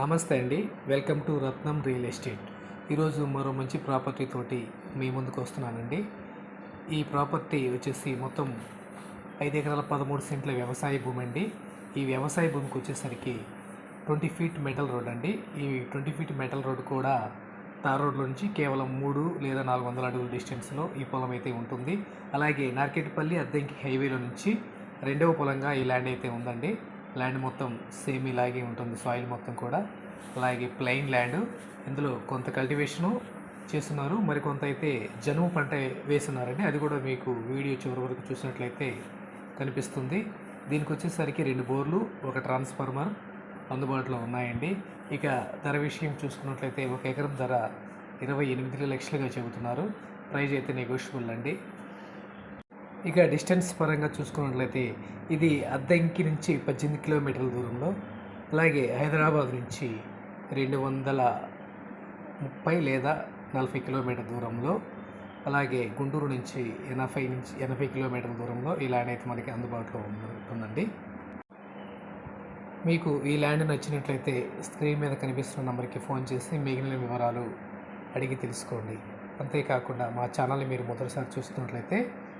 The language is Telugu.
నమస్తే అండి. Welcome to Ratnam real estate. ఈరోజు మరో మంచి ప్రాపర్టీ తోటి మీ ముందుకు వస్తున్నానండి. ఈ ప్రాపర్టీ వచ్చేసి మొత్తం ఐదు ఎకరాల పదమూడు సెంట్ల వ్యవసాయ భూమి అండి. ఈ వ్యవసాయ భూమికి వచ్చేసరికి ట్వంటీ ఫీట్ మెటల్ రోడ్ అండి. ఈ ట్వంటీ ఫీట్ మెటల్ రోడ్ కూడా తార్ రోడ్లో నుంచి కేవలం మూడు లేదా నాలుగు వందల అడుగుల డిస్టెన్స్లో ఈ పొలం అయితే ఉంటుంది. అలాగే నార్కెట్పల్లి అద్దెంకి హైవేలో నుంచి రెండవ పొలంగా ఈ ల్యాండ్ అయితే ఉందండి. ల్యాండ్ మొత్తం సేమ్ ఇలాగే ఉంటుంది సాయిల్ మొత్తం కూడా. అలాగే ప్లెయిన్ ల్యాండ్ ఇందులో కొంత కల్టివేషను చేస్తున్నారు. మరి కొంత అయితే జనుము పంట వేస్తున్నారండి. అది కూడా మీకు వీడియో చివరి వరకు చూసినట్లయితే కనిపిస్తుంది. దీనికి వచ్చేసరికి రెండు బోర్లు ఒక ట్రాన్స్ఫార్మర్ అందుబాటులో ఉన్నాయండి. ఇక ధర విషయం చూసుకున్నట్లయితే ఒక ఎకరం ధర ఇరవై ఎనిమిది లక్షలుగా చెబుతున్నారు. ప్రైజ్ అయితే నెగోషియబుల్ అండి. ఇక డిస్టెన్స్ పరంగా చూసుకున్నట్లయితే ఇది అద్దంకి నుంచి పద్దెనిమిది కిలోమీటర్ల దూరంలో అలాగే హైదరాబాద్ నుంచి రెండు వందల ముప్పై లేదా నలభై కిలోమీటర్ దూరంలో అలాగే గుంటూరు నుంచి ఎనభై నుంచి ఎనభై కిలోమీటర్ల దూరంలో ఈ ల్యాండ్ అయితే మనకి అందుబాటులో ఉంటుందండి మీకు ఈ ల్యాండ్ నచ్చినట్లయితే స్క్రీన్ మీద కనిపిస్తున్న నెంబర్కి ఫోన్ చేసి మిగిలిన వివరాలు అడిగి తెలుసుకోండి. అంతేకాకుండా మా ఛానల్ని మీరు మొదటిసారి చూస్తున్నట్లయితే